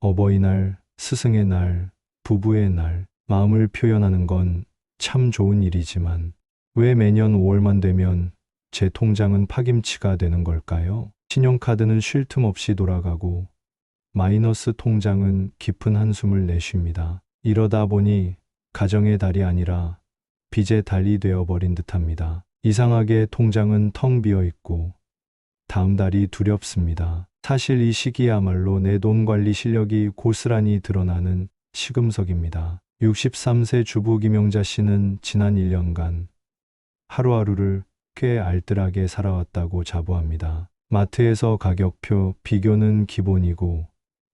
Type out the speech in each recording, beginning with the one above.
어버이날, 스승의 날, 부부의 날, 마음을 표현하는 건 참 좋은 일이지만 왜 매년 5월만 되면 제 통장은 파김치가 되는 걸까요? 신용카드는 쉴 틈 없이 돌아가고 마이너스 통장은 깊은 한숨을 내쉽니다. 이러다 보니 가정의 달이 아니라 빚의 달이 되어버린 듯합니다. 이상하게 통장은 텅 비어 있고 다음 달이 두렵습니다. 사실 이 시기야말로 내 돈 관리 실력이 고스란히 드러나는 시금석입니다. 63세 주부 김영자 씨는 지난 1년간 하루하루를 꽤 알뜰하게 살아왔다고 자부합니다. 마트에서 가격표, 비교는 기본이고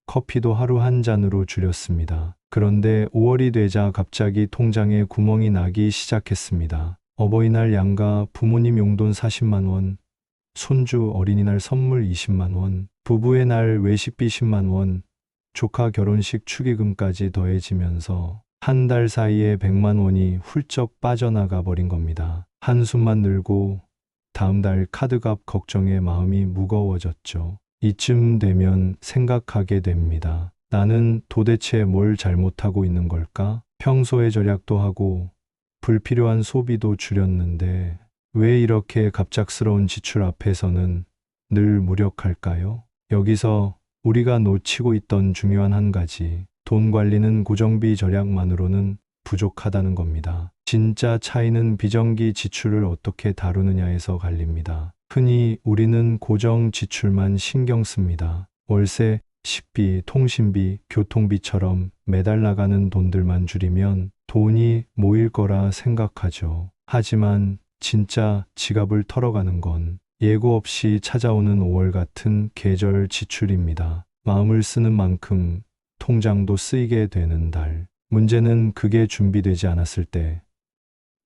커피도 하루 한 잔으로 줄였습니다. 그런데 5월이 되자 갑자기 통장에 구멍이 나기 시작했습니다. 어버이날 양가 부모님 용돈 40만 원, 손주 어린이날 선물 20만 원, 부부의 날 외식비 10만 원, 조카 결혼식 축의금까지 더해지면서 한 달 사이에 100만 원이 훌쩍 빠져나가 버린 겁니다. 한숨만 늘고 다음 달 카드값 걱정에 마음이 무거워졌죠. 이쯤 되면 생각하게 됩니다. 나는 도대체 뭘 잘못하고 있는 걸까? 평소에 절약도 하고 불필요한 소비도 줄였는데 왜 이렇게 갑작스러운 지출 앞에서는 늘 무력할까요? 여기서 우리가 놓치고 있던 중요한 한 가지, 돈 관리는 고정비 절약만으로는 부족하다는 겁니다. 진짜 차이는 비정기 지출을 어떻게 다루느냐에서 갈립니다. 흔히 우리는 고정 지출만 신경 씁니다. 월세, 식비, 통신비, 교통비처럼 매달 나가는 돈들만 줄이면 돈이 모일 거라 생각하죠. 하지만 진짜 지갑을 털어가는 건 예고 없이 찾아오는 5월 같은 계절 지출입니다. 마음을 쓰는 만큼 통장도 쓰이게 되는 달. 문제는 그게 준비되지 않았을 때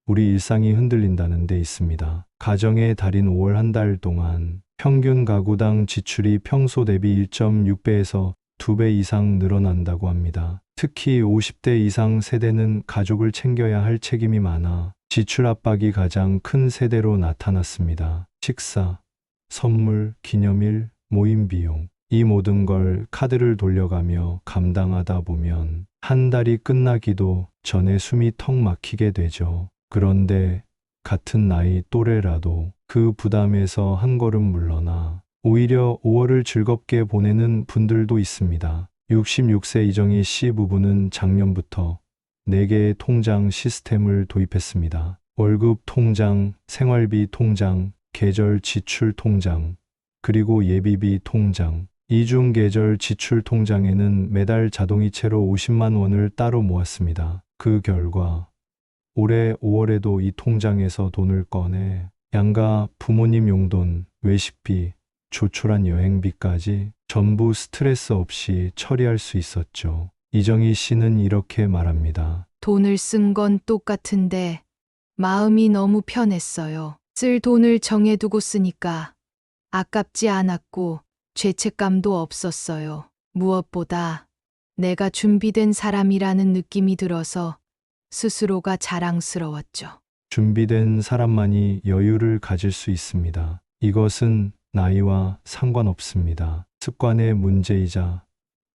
우리 일상이 흔들린다는 데 있습니다. 가정의 달인 5월 한 달 동안 평균 가구당 지출이 평소 대비 1.6배에서 2배 이상 늘어난다고 합니다. 특히 50대 이상 세대는 가족을 챙겨야 할 책임이 많아 지출 압박이 가장 큰 세대로 나타났습니다. 식사, 선물, 기념일, 모임 비용. 이 모든 걸 카드를 돌려가며 감당하다 보면 한 달이 끝나기도 전에 숨이 턱 막히게 되죠. 그런데 같은 나이 또래라도 그 부담에서 한 걸음 물러나 오히려 5월을 즐겁게 보내는 분들도 있습니다. 66세 이정희 씨 부부는 작년부터 4개의 통장 시스템을 도입했습니다. 월급 통장, 생활비 통장, 계절 지출 통장, 그리고 예비비 통장. 이중 계절 지출 통장에는 매달 자동이체로 50만 원을 따로 모았습니다. 그 결과 올해 5월에도 이 통장에서 돈을 꺼내 양가 부모님 용돈, 외식비, 조촐한 여행비까지 전부 스트레스 없이 처리할 수 있었죠. 이정희 씨는 이렇게 말합니다. 돈을 쓴 건 똑같은데 마음이 너무 편했어요. 쓸 돈을 정해두고 쓰니까 아깝지 않았고 죄책감도 없었어요. 무엇보다 내가 준비된 사람이라는 느낌이 들어서 스스로가 자랑스러웠죠. 준비된 사람만이 여유를 가질 수 있습니다. 이것은 나이와 상관없습니다. 습관의 문제이자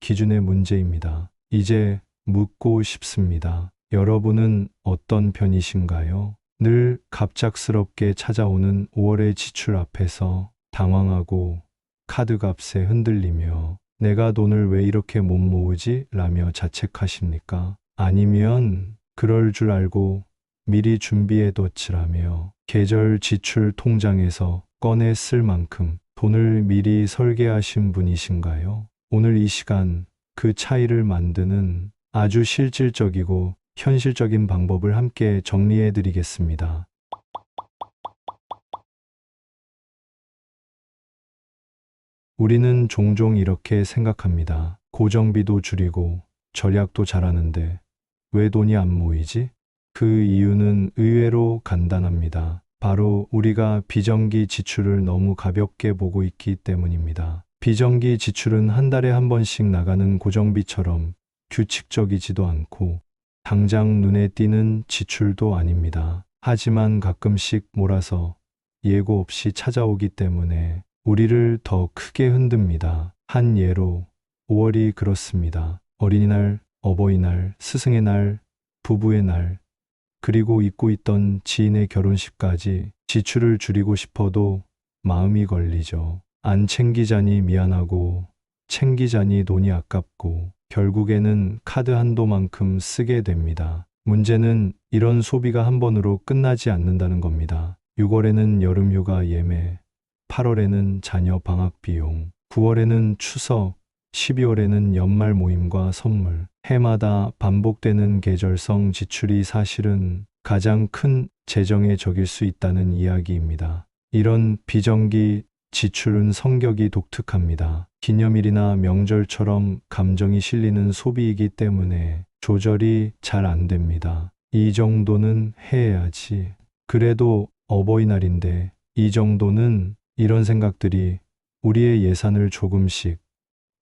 기준의 문제입니다. 이제 묻고 싶습니다. 여러분은 어떤 편이신가요? 늘 갑작스럽게 찾아오는 5월의 지출 앞에서 당황하고 카드값에 흔들리며 내가 돈을 왜 이렇게 못 모으지? 라며 자책하십니까? 아니면 그럴 줄 알고 미리 준비해뒀지라며 계절 지출 통장에서 꺼내 쓸 만큼 돈을 미리 설계하신 분이신가요? 오늘 이 시간 그 차이를 만드는 아주 실질적이고 현실적인 방법을 함께 정리해 드리겠습니다. 우리는 종종 이렇게 생각합니다. 고정비도 줄이고 절약도 잘하는데 왜 돈이 안 모이지? 그 이유는 의외로 간단합니다. 바로 우리가 비정기 지출을 너무 가볍게 보고 있기 때문입니다. 비정기 지출은 한 달에 한 번씩 나가는 고정비처럼 규칙적이지도 않고 당장 눈에 띄는 지출도 아닙니다. 하지만 가끔씩 몰아서 예고 없이 찾아오기 때문에 우리를 더 크게 흔듭니다. 한 예로 5월이 그렇습니다. 어린이날, 어버이날, 스승의 날, 부부의 날, 그리고 잊고 있던 지인의 결혼식까지 지출을 줄이고 싶어도 마음이 걸리죠. 안 챙기자니 미안하고 챙기자니 돈이 아깝고 결국에는 카드 한도만큼 쓰게 됩니다. 문제는 이런 소비가 한 번으로 끝나지 않는다는 겁니다. 6월에는 여름휴가 예매, 8월에는 자녀 방학 비용, 9월에는 추석, 12월에는 연말 모임과 선물, 해마다 반복되는 계절성 지출이 사실은 가장 큰 재정의 적일 수 있다는 이야기입니다. 이런 비정기 지출은 성격이 독특합니다. 기념일이나 명절처럼 감정이 실리는 소비이기 때문에 조절이 잘 안 됩니다. 이 정도는 해야지. 그래도 어버이날인데 이 정도는 이런 생각들이 우리의 예산을 조금씩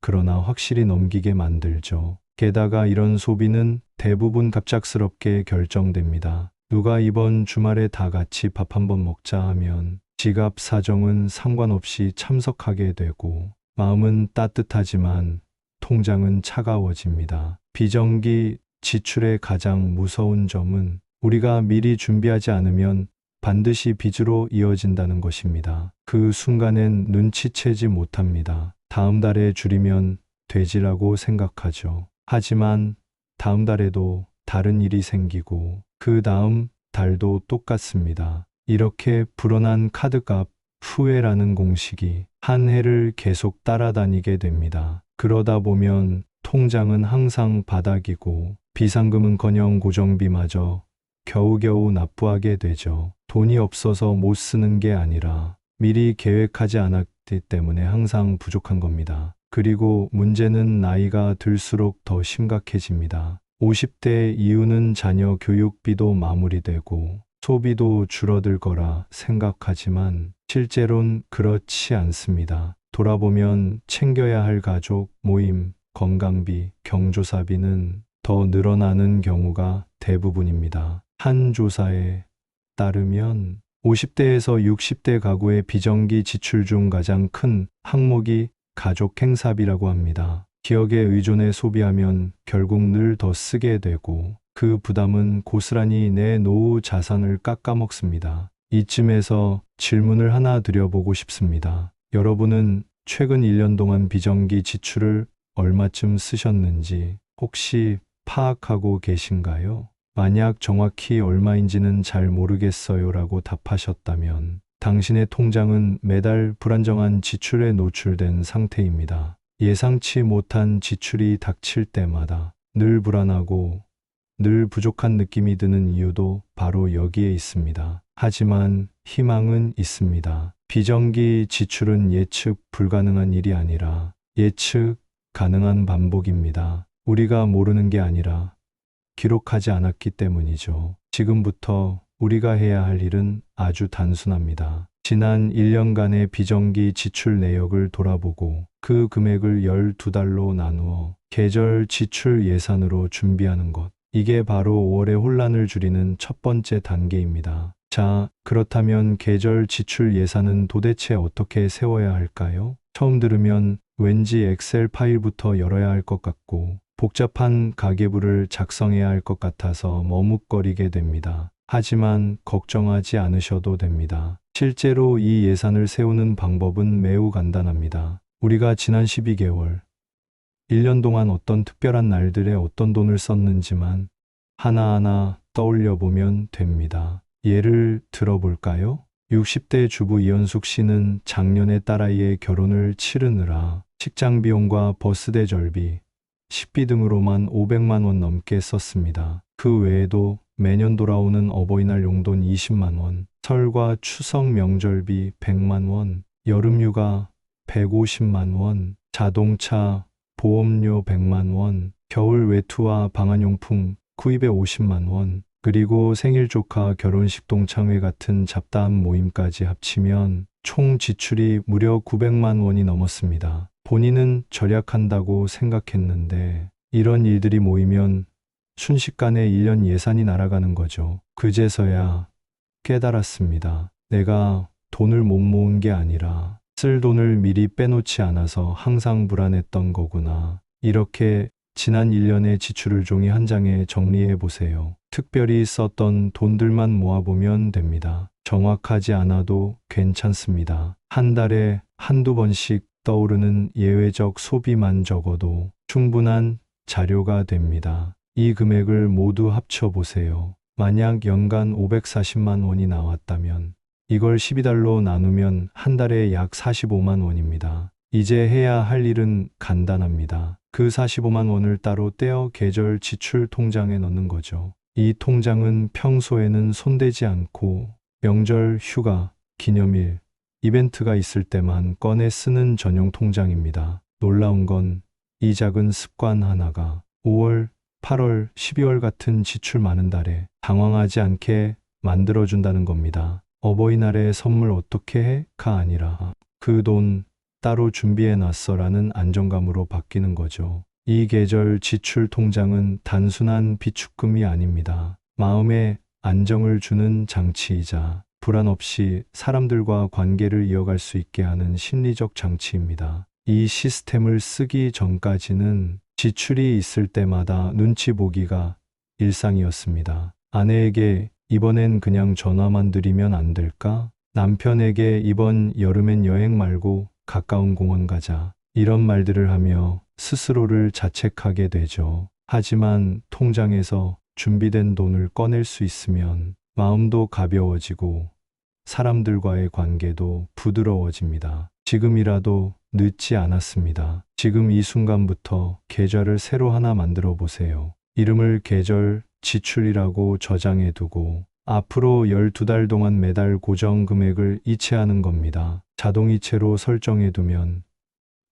그러나 확실히 넘기게 만들죠. 게다가 이런 소비는 대부분 갑작스럽게 결정됩니다. 누가 이번 주말에 다 같이 밥 한번 먹자 하면 지갑 사정은 상관없이 참석하게 되고 마음은 따뜻하지만 통장은 차가워집니다. 비정기 지출의 가장 무서운 점은 우리가 미리 준비하지 않으면 반드시 빚으로 이어진다는 것입니다. 그 순간엔 눈치채지 못합니다. 다음 달에 줄이면 되지라고 생각하죠. 하지만 다음 달에도 다른 일이 생기고 그 다음 달도 똑같습니다. 이렇게 불어난 카드값 후회라는 공식이 한 해를 계속 따라다니게 됩니다. 그러다 보면 통장은 항상 바닥이고 비상금은커녕 고정비마저 겨우겨우 납부하게 되죠. 돈이 없어서 못 쓰는 게 아니라 미리 계획하지 않았기 때문에 항상 부족한 겁니다. 그리고 문제는 나이가 들수록 더 심각해집니다. 50대 이후는 자녀 교육비도 마무리되고 소비도 줄어들 거라 생각하지만 실제론 그렇지 않습니다. 돌아보면 챙겨야 할 가족, 모임, 건강비, 경조사비는 더 늘어나는 경우가 대부분입니다. 한 조사에 따르면 50대에서 60대 가구의 비정기 지출 중 가장 큰 항목이 가족 행사비라고 합니다. 기억에 의존해 소비하면 결국 늘 더 쓰게 되고 그 부담은 고스란히 내 노후 자산을 깎아먹습니다. 이쯤에서 질문을 하나 드려보고 싶습니다. 여러분은 최근 1년 동안 비정기 지출을 얼마쯤 쓰셨는지 혹시 파악하고 계신가요? 만약 정확히 얼마인지는 잘 모르겠어요 라고 답하셨다면 당신의 통장은 매달 불안정한 지출에 노출된 상태입니다. 예상치 못한 지출이 닥칠 때마다 늘 불안하고 늘 부족한 느낌이 드는 이유도 바로 여기에 있습니다. 하지만 희망은 있습니다. 비정기 지출은 예측 불가능한 일이 아니라 예측 가능한 반복입니다. 우리가 모르는 게 아니라 기록하지 않았기 때문이죠. 지금부터 우리가 해야 할 일은 아주 단순합니다. 지난 1년간의 비정기 지출 내역을 돌아보고 그 금액을 12달로 나누어 계절 지출 예산으로 준비하는 것. 이게 바로 5월의 혼란을 줄이는 첫 번째 단계입니다. 자, 그렇다면 계절 지출 예산은 도대체 어떻게 세워야 할까요? 처음 들으면 왠지 엑셀 파일부터 열어야 할 것 같고 복잡한 가계부를 작성해야 할 것 같아서 머뭇거리게 됩니다. 하지만 걱정하지 않으셔도 됩니다. 실제로 이 예산을 세우는 방법은 매우 간단합니다. 우리가 지난 12개월, 1년 동안 어떤 특별한 날들에 어떤 돈을 썼는지만 하나하나 떠올려 보면 됩니다. 예를 들어볼까요? 60대 주부 이현숙 씨는 작년에 딸아이의 결혼을 치르느라 식장 비용과 버스 대 절비, 식비 등으로만 500만 원 넘게 썼습니다. 그 외에도 매년 돌아오는 어버이날 용돈 20만 원, 설과 추석 명절비 100만 원, 여름휴가 150만 원, 자동차 보험료 100만 원, 겨울 외투와 방한용품 구입에 50만 원, 그리고 생일 조카 결혼식 동창회 같은 잡다한 모임까지 합치면 총 지출이 무려 900만 원이 넘었습니다. 본인은 절약한다고 생각했는데 이런 일들이 모이면 순식간에 1년 예산이 날아가는 거죠. 그제서야 깨달았습니다. 내가 돈을 못 모은 게 아니라 쓸 돈을 미리 빼놓지 않아서 항상 불안했던 거구나. 이렇게 지난 1년의 지출을 종이 한 장에 정리해 보세요. 특별히 썼던 돈들만 모아보면 됩니다. 정확하지 않아도 괜찮습니다. 한 달에 한두 번씩 떠오르는 예외적 소비만 적어도 충분한 자료가 됩니다. 이 금액을 모두 합쳐보세요. 만약 연간 540만 원이 나왔다면 이걸 12달로 나누면 한 달에 약 45만 원입니다. 이제 해야 할 일은 간단합니다. 그 45만 원을 따로 떼어 계절 지출 통장에 넣는 거죠. 이 통장은 평소에는 손대지 않고 명절, 휴가, 기념일, 이벤트가 있을 때만 꺼내 쓰는 전용 통장입니다. 놀라운 건 이 작은 습관 하나가 5월, 8월, 12월 같은 지출 많은 달에 당황하지 않게 만들어준다는 겁니다. 어버이날에 선물 어떻게 해? 가 아니라 그 돈 따로 준비해 놨어라는 안정감으로 바뀌는 거죠. 이 계절 지출 통장은 단순한 비축금이 아닙니다. 마음에 안정을 주는 장치이자 불안 없이 사람들과 관계를 이어갈 수 있게 하는 심리적 장치입니다. 이 시스템을 쓰기 전까지는 지출이 있을 때마다 눈치 보기가 일상이었습니다. 아내에게 이번엔 그냥 전화만 드리면 안 될까? 남편에게 이번 여름엔 여행 말고 가까운 공원 가자. 이런 말들을 하며 스스로를 자책하게 되죠. 하지만 통장에서 준비된 돈을 꺼낼 수 있으면 마음도 가벼워지고 사람들과의 관계도 부드러워집니다. 지금이라도 늦지 않았습니다. 지금 이 순간부터 계좌를 새로 하나 만들어 보세요. 이름을 계절 지출이라고 저장해 두고 앞으로 12달 동안 매달 고정 금액을 이체하는 겁니다. 자동이체로 설정해 두면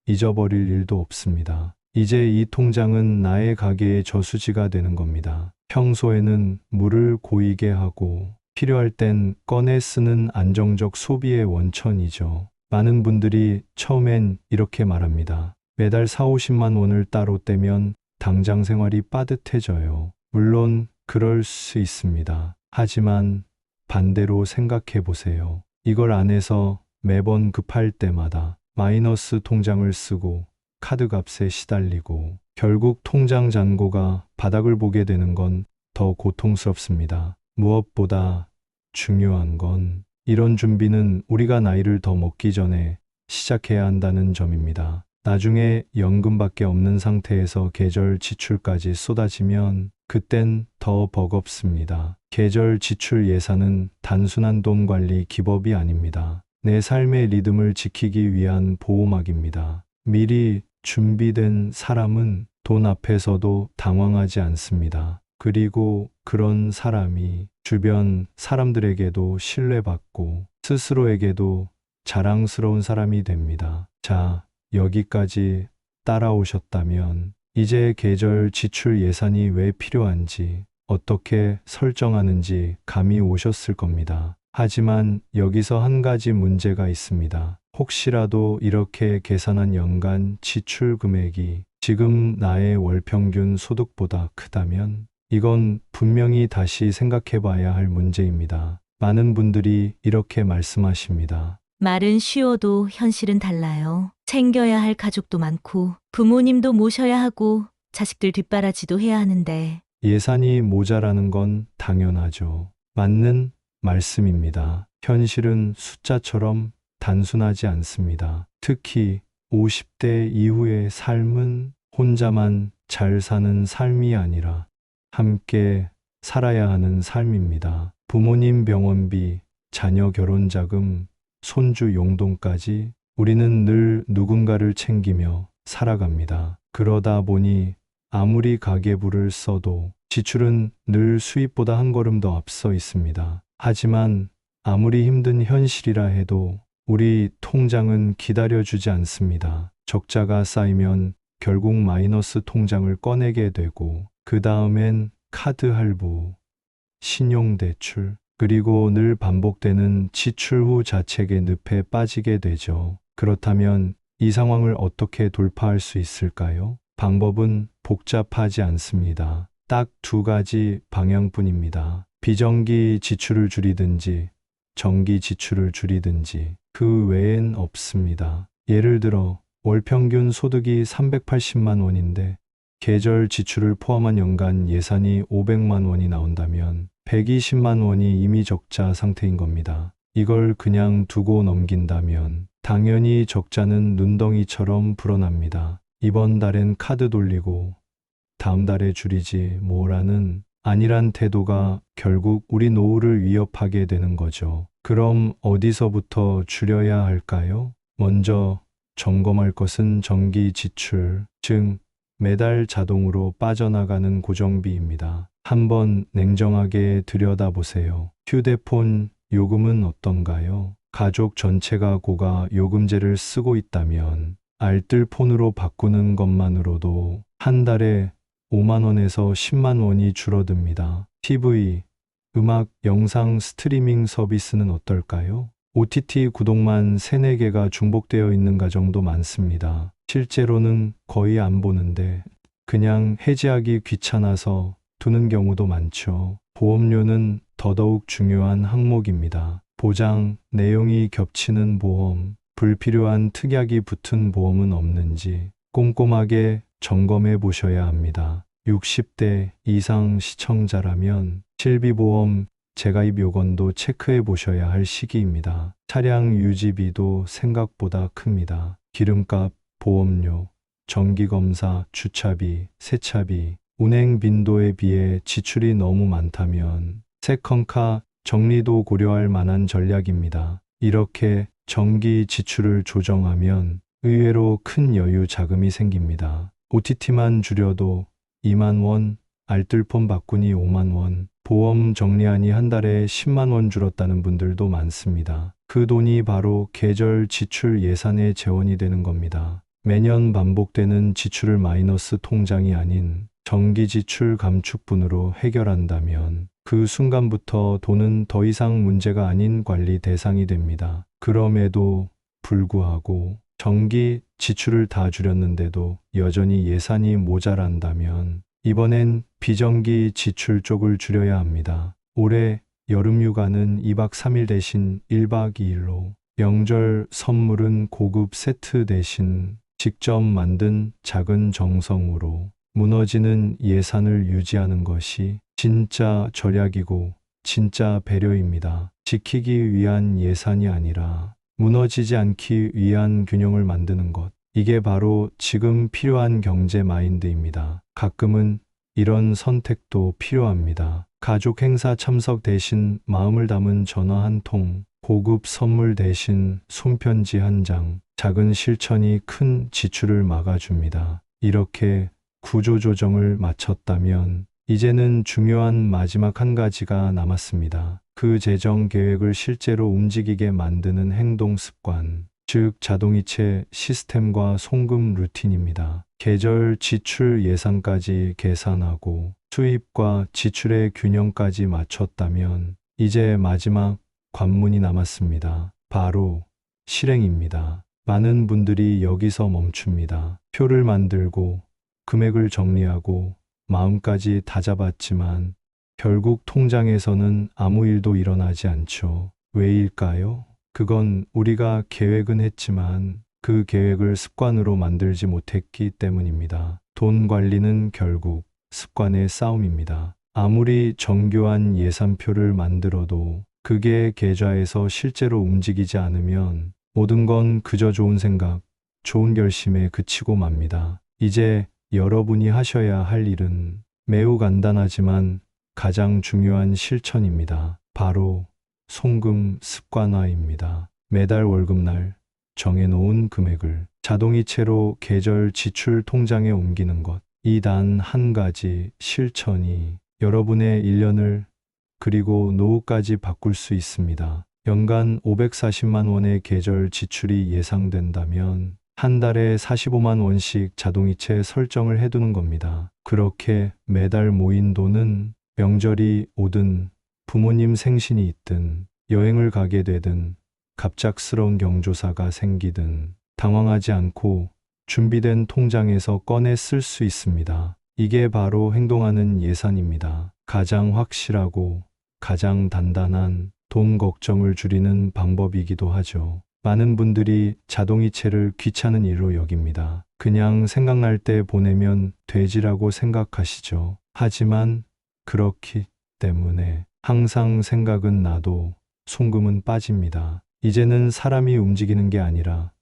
잊어버릴 일도 없습니다. 이제 이 통장은 나의 가게의 저수지가 되는 겁니다. 평소에는 물을 고이게 하고 필요할 땐 꺼내 쓰는 안정적 소비의 원천이죠. 많은 분들이 처음엔 이렇게 말합니다. 매달 4, 50만 원을 따로 떼면 당장 생활이 빠듯해져요. 물론 그럴 수 있습니다. 하지만 반대로 생각해 보세요. 이걸 안 해서 매번 급할 때마다 마이너스 통장을 쓰고 카드 값에 시달리고 결국 통장 잔고가 바닥을 보게 되는 건 더 고통스럽습니다. 무엇보다 중요한 건 이런 준비는 우리가 나이를 더 먹기 전에 시작해야 한다는 점입니다. 나중에 연금밖에 없는 상태에서 계절 지출까지 쏟아지면 그땐 더 버겁습니다. 계절 지출 예산은 단순한 돈 관리 기법이 아닙니다. 내 삶의 리듬을 지키기 위한 보호막입니다. 미리 준비된 사람은 돈 앞에서도 당황하지 않습니다. 그리고 그런 사람이 주변 사람들에게도 신뢰받고 스스로에게도 자랑스러운 사람이 됩니다. 자, 여기까지 따라오셨다면 이제 계절 지출 예산이 왜 필요한지 어떻게 설정하는지 감이 오셨을 겁니다. 하지만 여기서 한 가지 문제가 있습니다. 혹시라도 이렇게 계산한 연간 지출 금액이 지금 나의 월 평균 소득보다 크다면 이건 분명히 다시 생각해 봐야 할 문제입니다. 많은 분들이 이렇게 말씀하십니다. 말은 쉬워도 현실은 달라요. 챙겨야 할 가족도 많고 부모님도 모셔야 하고 자식들 뒷바라지도 해야 하는데 예산이 모자라는 건 당연하죠. 맞는 말씀입니다. 현실은 숫자처럼 단순하지 않습니다. 특히 50대 이후의 삶은 혼자만 잘 사는 삶이 아니라 함께 살아야 하는 삶입니다. 부모님 병원비, 자녀 결혼 자금, 손주 용돈까지 우리는 늘 누군가를 챙기며 살아갑니다. 그러다 보니 아무리 가계부를 써도 지출은 늘 수입보다 한 걸음 더 앞서 있습니다. 하지만 아무리 힘든 현실이라 해도 우리 통장은 기다려주지 않습니다. 적자가 쌓이면 결국 마이너스 통장을 꺼내게 되고 그 다음엔 카드 할부, 신용대출, 그리고 늘 반복되는 지출 후 자책의 늪에 빠지게 되죠. 그렇다면 이 상황을 어떻게 돌파할 수 있을까요? 방법은 복잡하지 않습니다. 딱 두 가지 방향뿐입니다. 비정기 지출을 줄이든지 전기 지출을 줄이든지 그 외엔 없습니다. 예를 들어 월 평균 소득이 380만 원인데 계절 지출을 포함한 연간 예산이 500만 원이 나온다면 120만 원이 이미 적자 상태인 겁니다. 이걸 그냥 두고 넘긴다면 당연히 적자는 눈덩이처럼 불어납니다. 이번 달엔 카드 돌리고 다음 달에 줄이지 뭐라는 아니란 태도가 결국 우리 노후를 위협하게 되는 거죠. 그럼 어디서부터 줄여야 할까요? 먼저 점검할 것은 전기 지출, 즉 매달 자동으로 빠져나가는 고정비입니다. 한번 냉정하게 들여다보세요. 휴대폰 요금은 어떤가요? 가족 전체가 고가 요금제를 쓰고 있다면 알뜰폰으로 바꾸는 것만으로도 한 달에 5만 원에서 10만 원이 줄어듭니다. TV, 음악, 영상 스트리밍 서비스는 어떨까요? OTT 구독만 3, 4개가 중복되어 있는 가정도 많습니다. 실제로는 거의 안 보는데 그냥 해지하기 귀찮아서 두는 경우도 많죠. 보험료는 더더욱 중요한 항목입니다. 보장, 내용이 겹치는 보험, 불필요한 특약이 붙은 보험은 없는지 꼼꼼하게 점검해 보셔야 합니다. 60대 이상 시청자라면 실비보험 재가입 요건도 체크해 보셔야 할 시기입니다. 차량 유지비도 생각보다 큽니다. 기름값, 보험료, 정기검사, 주차비, 세차비, 운행 빈도에 비해 지출이 너무 많다면 세컨카 정리도 고려할 만한 전략입니다. 이렇게 정기 지출을 조정하면 의외로 큰 여유 자금이 생깁니다. OTT만 줄여도 2만 원, 알뜰폰 바꾸니 5만 원, 보험 정리하니 한 달에 10만 원 줄었다는 분들도 많습니다. 그 돈이 바로 계절 지출 예산의 재원이 되는 겁니다. 매년 반복되는 지출을 마이너스 통장이 아닌 정기 지출 감축분으로 해결한다면 그 순간부터 돈은 더 이상 문제가 아닌 관리 대상이 됩니다. 그럼에도 불구하고 정기 지출을 다 줄였는데도 여전히 예산이 모자란다면 이번엔 비정기 지출 쪽을 줄여야 합니다. 올해 여름 휴가는 2박 3일 대신 1박 2일로 명절 선물은 고급 세트 대신 직접 만든 작은 정성으로 무너지는 예산을 유지하는 것이 진짜 절약이고 진짜 배려입니다. 지키기 위한 예산이 아니라 무너지지 않기 위한 균형을 만드는 것. 이게 바로 지금 필요한 경제 마인드입니다. 가끔은 이런 선택도 필요합니다. 가족 행사 참석 대신 마음을 담은 전화 한 통, 고급 선물 대신 손편지 한 장, 작은 실천이 큰 지출을 막아줍니다. 이렇게 구조조정을 마쳤다면 이제는 중요한 마지막 한 가지가 남았습니다. 그 재정 계획을 실제로 움직이게 만드는 행동 습관, 즉 자동이체 시스템과 송금 루틴입니다. 계절 지출 예산까지 계산하고 수입과 지출의 균형까지 맞췄다면 이제 마지막 관문이 남았습니다. 바로 실행입니다. 많은 분들이 여기서 멈춥니다. 표를 만들고 금액을 정리하고 마음까지 다잡았지만 결국 통장에서는 아무 일도 일어나지 않죠. 왜일까요? 그건 우리가 계획은 했지만 그 계획을 습관으로 만들지 못했기 때문입니다. 돈 관리는 결국 습관의 싸움입니다. 아무리 정교한 예산표를 만들어도 그게 계좌에서 실제로 움직이지 않으면 모든 건 그저 좋은 생각, 좋은 결심에 그치고 맙니다. 이제 여러분이 하셔야 할 일은 매우 간단하지만 가장 중요한 실천입니다. 바로 송금 습관화입니다. 매달 월급날 정해놓은 금액을 자동이체로 계절 지출 통장에 옮기는 것. 이 단 한 가지 실천이 여러분의 1년을 그리고 노후까지 바꿀 수 있습니다. 연간 540만 원의 계절 지출이 예상된다면 한 달에 45만 원씩 자동이체 설정을 해두는 겁니다. 그렇게 매달 모인 돈은 명절이 오든 부모님 생신이 있든 여행을 가게 되든 갑작스러운 경조사가 생기든 당황하지 않고 준비된 통장에서 꺼내 쓸 수 있습니다. 이게 바로 행동하는 예산입니다. 가장 확실하고 가장 단단한 돈 걱정을 줄이는 방법이기도 하죠. 많은 분들이 자동이체를 귀찮은 일로 여깁니다. 그냥 생각날 때 보내면 되지라고 생각하시죠. 하지만 그렇기 때문에 항상 생각은 나도 송금은 빠집니다. 이제는 사람이 움직이는 게 아니라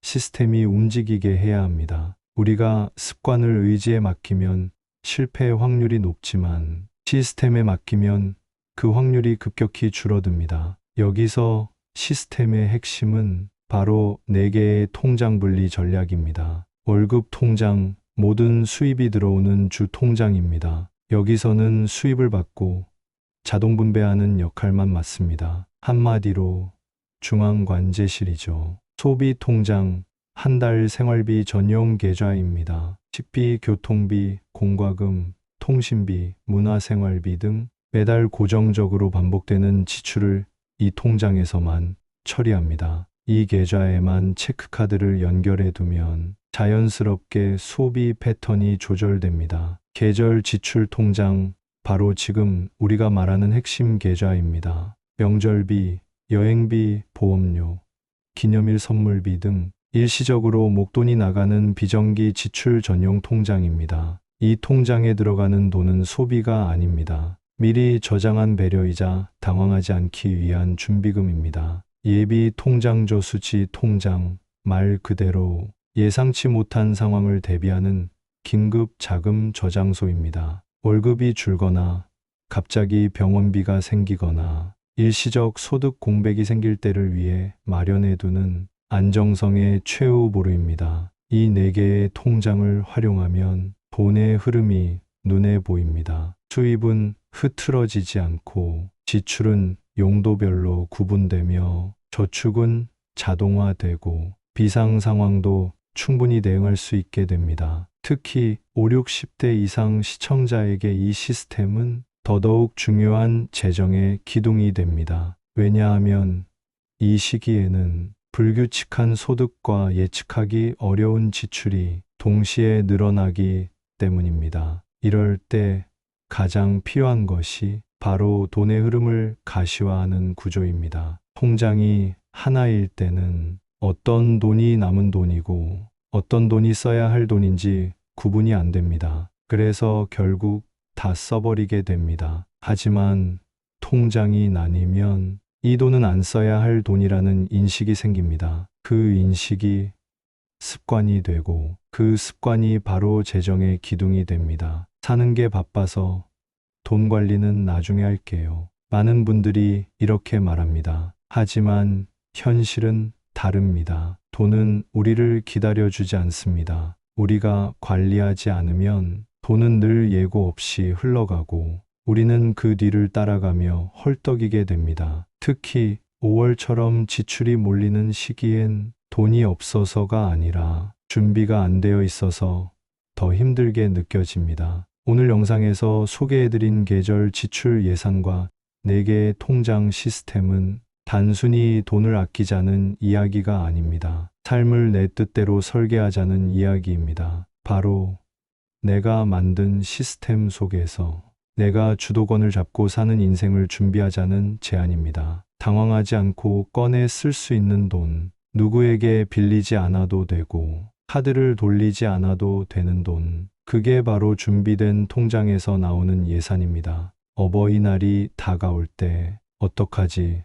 시스템이 움직이게 해야 합니다. 우리가 습관을 의지에 맡기면 실패 확률이 높지만 시스템에 맡기면 그 확률이 급격히 줄어듭니다. 여기서 시스템의 핵심은 바로 4개의 통장 분리 전략입니다. 월급 통장, 모든 수입이 들어오는 주 통장입니다. 여기서는 수입을 받고 자동 분배하는 역할만 맡습니다. 한마디로 중앙관제실이죠. 소비 통장, 한 달 생활비 전용 계좌입니다. 식비, 교통비, 공과금, 통신비, 문화생활비 등 매달 고정적으로 반복되는 지출을 이 통장에서만 처리합니다. 이 계좌에만 체크카드를 연결해 두면 자연스럽게 소비 패턴이 조절됩니다. 계절 지출 통장, 바로 지금 우리가 말하는 핵심 계좌입니다. 명절비, 여행비, 보험료, 기념일 선물비 등 일시적으로 목돈이 나가는 비정기 지출 전용 통장입니다. 이 통장에 들어가는 돈은 소비가 아닙니다. 미리 저장한 배려이자 당황하지 않기 위한 준비금입니다. 예비 통장조 수지 통장, 말 그대로 예상치 못한 상황을 대비하는 긴급 자금 저장소입니다. 월급이 줄거나 갑자기 병원비가 생기거나 일시적 소득 공백이 생길 때를 위해 마련해 두는 안정성의 최후 보루입니다. 이 네 개의 통장을 활용하면 돈의 흐름이 눈에 보입니다. 수입은 흐트러지지 않고 지출은 용도별로 구분되며 저축은 자동화되고 비상 상황도 충분히 대응할 수 있게 됩니다. 특히 5, 60대 이상 시청자에게 이 시스템은 더더욱 중요한 재정의 기둥이 됩니다. 왜냐하면 이 시기에는 불규칙한 소득과 예측하기 어려운 지출이 동시에 늘어나기 때문입니다. 이럴 때 가장 필요한 것이 바로 돈의 흐름을 가시화하는 구조입니다. 통장이 하나일 때는 어떤 돈이 남은 돈이고 어떤 돈이 써야 할 돈인지 구분이 안 됩니다. 그래서 결국 다 써버리게 됩니다. 하지만 통장이 나뉘면 이 돈은 안 써야 할 돈이라는 인식이 생깁니다. 그 인식이 습관이 되고 그 습관이 바로 재정의 기둥이 됩니다. 사는 게 바빠서 돈 관리는 나중에 할게요. 많은 분들이 이렇게 말합니다. 하지만 현실은 다릅니다. 돈은 우리를 기다려주지 않습니다. 우리가 관리하지 않으면 돈은 늘 예고 없이 흘러가고 우리는 그 뒤를 따라가며 헐떡이게 됩니다. 특히 5월처럼 지출이 몰리는 시기엔 돈이 없어서가 아니라 준비가 안 되어 있어서 더 힘들게 느껴집니다. 오늘 영상에서 소개해드린 계절 지출 예산과 4개의 통장 시스템은 단순히 돈을 아끼자는 이야기가 아닙니다. 삶을 내 뜻대로 설계하자는 이야기입니다. 바로 내가 만든 시스템 속에서 내가 주도권을 잡고 사는 인생을 준비하자는 제안입니다. 당황하지 않고 꺼내 쓸 수 있는 돈, 누구에게 빌리지 않아도 되고, 카드를 돌리지 않아도 되는 돈, 그게 바로 준비된 통장에서 나오는 예산입니다. 어버이날이 다가올 때, 어떡하지?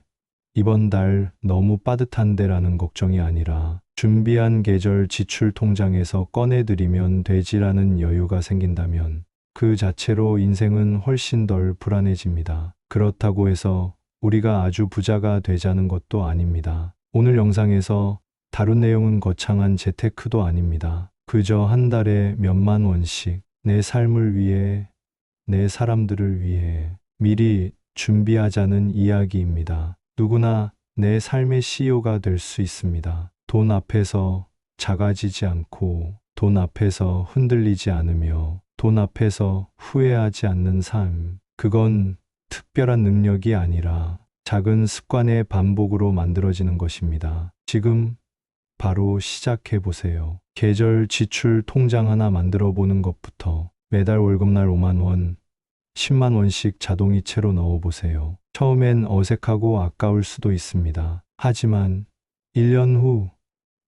이번 달 너무 빠듯한데라는 걱정이 아니라 준비한 계절 지출 통장에서 꺼내드리면 되지라는 여유가 생긴다면 그 자체로 인생은 훨씬 덜 불안해집니다. 그렇다고 해서 우리가 아주 부자가 되자는 것도 아닙니다. 오늘 영상에서 다룬 내용은 거창한 재테크도 아닙니다. 그저 한 달에 몇만 원씩 내 삶을 위해, 내 사람들을 위해 미리 준비하자는 이야기입니다. 누구나 내 삶의 CEO가 될 수 있습니다. 돈 앞에서 작아지지 않고 돈 앞에서 흔들리지 않으며 돈 앞에서 후회하지 않는 삶. 그건 특별한 능력이 아니라 작은 습관의 반복으로 만들어지는 것입니다. 지금 바로 시작해 보세요. 계절 지출 통장 하나 만들어 보는 것부터 매달 월급날 5만 원, 10만 원씩 자동이체로 넣어 보세요. 처음엔 어색하고 아까울 수도 있습니다. 하지만 1년 후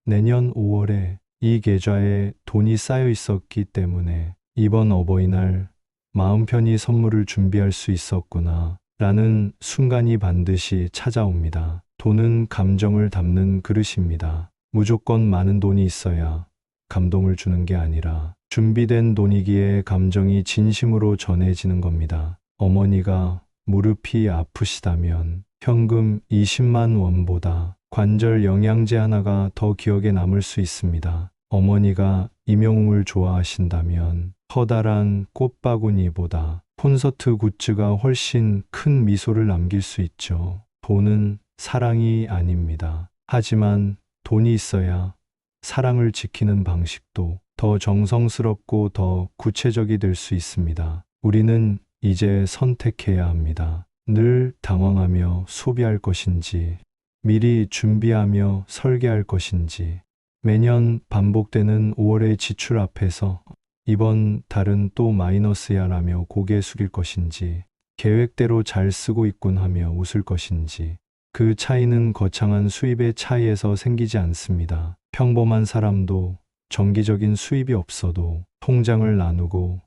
내년 5월에 이 계좌에 돈이 쌓여 있었기 때문에 이번 어버이날 마음 편히 선물을 준비할 수 있었구나 라는 순간이 반드시 찾아옵니다. 돈은 감정을 담는 그릇입니다. 무조건 많은 돈이 있어야 감동을 주는 게 아니라 준비된 돈이기에 감정이 진심으로 전해지는 겁니다. 어머니가 무릎이 아프시다면 현금 20만 원보다 관절 영양제 하나가 더 기억에 남을 수 있습니다. 어머니가 임영웅을 좋아하신다면 커다란 꽃바구니보다 콘서트 굿즈가 훨씬 큰 미소를 남길 수 있죠. 돈은 사랑이 아닙니다. 하지만 돈이 있어야 사랑을 지키는 방식도 더 정성스럽고 더 구체적이 될 수 있습니다. 우리는 이제 선택해야 합니다. 늘 당황하며 소비할 것인지, 미리 준비하며 설계할 것인지, 매년 반복되는 5월의 지출 앞에서 이번 달은 또 마이너스야 라며 고개 숙일 것인지, 계획대로 잘 쓰고 있군 하며 웃을 것인지, 그 차이는 거창한 수입의 차이에서 생기지 않습니다. 평범한 사람도 정기적인 수입이 없어도 통장을 나누고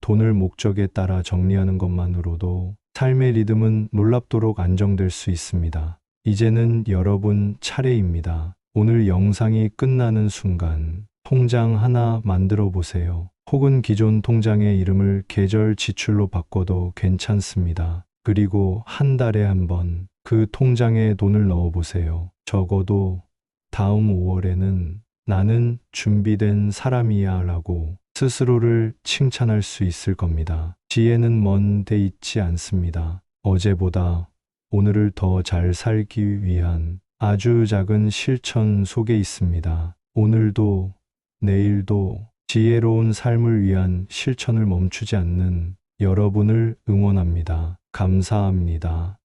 돈을 목적에 따라 정리하는 것만으로도 삶의 리듬은 놀랍도록 안정될 수 있습니다. 이제는 여러분 차례입니다. 오늘 영상이 끝나는 순간 통장 하나 만들어 보세요. 혹은 기존 통장의 이름을 계절 지출로 바꿔도 괜찮습니다. 그리고 한 달에 한 번 그 통장에 돈을 넣어 보세요. 적어도 다음 5월에는 나는 준비된 사람이야 라고 스스로를 칭찬할 수 있을 겁니다. 지혜는 먼데 있지 않습니다. 어제보다 오늘을 더 잘 살기 위한 아주 작은 실천 속에 있습니다. 오늘도 내일도 지혜로운 삶을 위한 실천을 멈추지 않는 여러분을 응원합니다. 감사합니다.